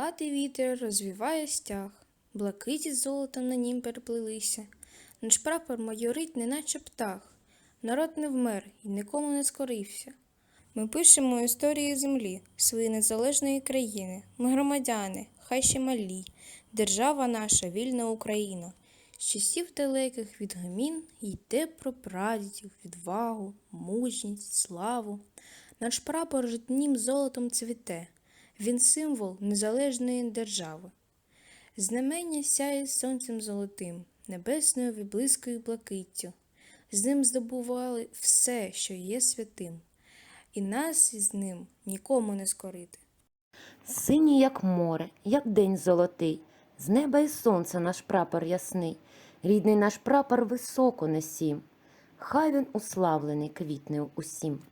Крилатий вітер розвіває стяг, блакиті з золотом на нім переплилися. Наш прапор майорить, неначе птах. Народ не вмер і нікому не скорився. Ми пишемо історії землі, своєї незалежної країни. Ми громадяни, хай ще малі. Держава наша, вільна Україна. З часів далеких від гомін йде про прадідів, відвагу, мужність, славу. Наш прапор житнім золотом цвіте. Він символ незалежної держави. Знамення сяє сонцем золотим, небесною виблискою блакиттю. З ним здобували все, що є святим, і нас із ним нікому не скорити. Синій, як море, як день золотий, з неба і сонця наш прапор ясний, рідний наш прапор високо несім, хай він уславлений квітне усім.